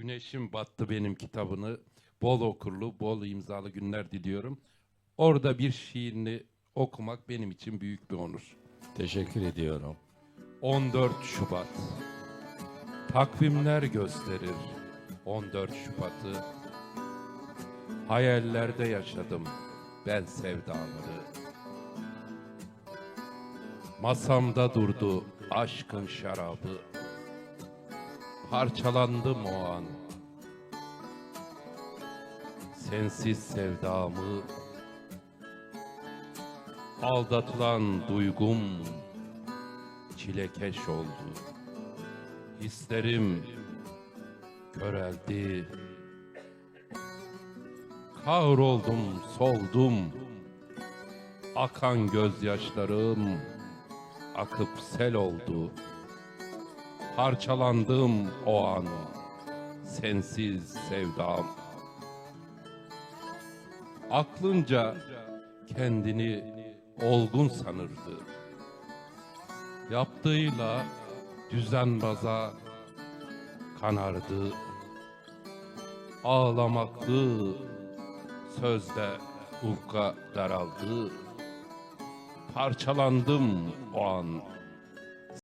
Güneşim battı benim kitabını bol okurlu, bol imzalı günler diliyorum. Orada bir şiirini okumak benim için büyük bir onur. Teşekkür ediyorum. 14 Şubat. Takvimler gösterir 14 Şubat'ı. Hayallerde yaşadım ben sevdaları. Masamda durdu aşkın şarabı. Parçalandım o an. Sensiz sevdamı aldatılan duygum çilekeş oldu. Hislerim köreldi. Kahroldum, soldum. Akan gözyaşlarım akıp sel oldu. Parçalandım o an. Sensiz sevdam. Aklınca kendini olgun sanırdı yaptığıyla düzenbaza kanardı. Ağlamaklı sözde ufka daraldı. Parçalandım o an